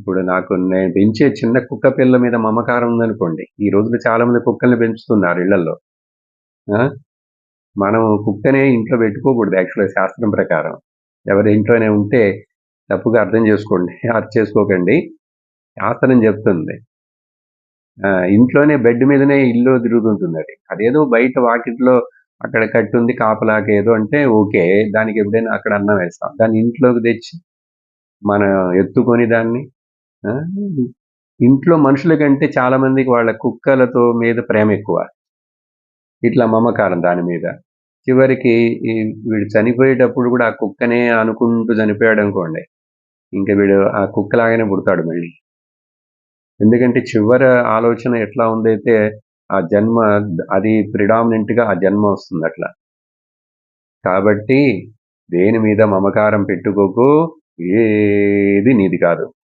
ఇప్పుడు నాకు నేను పెంచే చిన్న కుక్క పిల్ల మీద మమకారం ఉందనుకోండి. ఈ రోజుల్లో చాలామంది కుక్కల్ని పెంచుతున్నారు ఇళ్ళలో మనం కుక్కనే ఇంట్లో పెట్టుకోకూడదు యాక్చువల్గా శాస్త్రం ప్రకారం. ఎవరి ఇంట్లోనే ఉంటే తప్పుగా అర్థం చేసుకోండి అర్థం చేసుకోకండి. శాస్త్రం చెప్తుంది. ఇంట్లోనే బెడ్ మీదనే ఇల్లు తిరుగుతుంటుంది. అది అదేదో బయట వాకిట్లో అక్కడ కట్టుంది కాపలాకి ఏదో అంటే ఓకే. దానికి ఎప్పుడైనా అక్కడ అన్నం వేస్తాం. దాన్ని ఇంట్లోకి తెచ్చి మనం ఎత్తుకొని దాన్ని ఇంట్లో మనుషుల కంటే చాలా మందికి వాళ్ళ కుక్కలతో మీద ప్రేమ ఎక్కువ. ఇట్లా మమకారం దాని మీద. చివరికి వీడు చనిపోయేటప్పుడు కూడా ఆ కుక్కనే అనుకుంటూ చనిపోయాడు అనుకోండి. ఇంకా వీడు ఆ కుక్కలాగానే పుడతాడు మళ్ళీ. ఎందుకంటే చివరి ఆలోచన ఎట్లా ఉందైతే ఆ జన్మ అది ప్రిడామినెంట్గా గా ఆ జన్మ వస్తుంది అట్లా. కాబట్టి దేని మీద మమకారం పెట్టుకోకు ఏది నీది కాదు.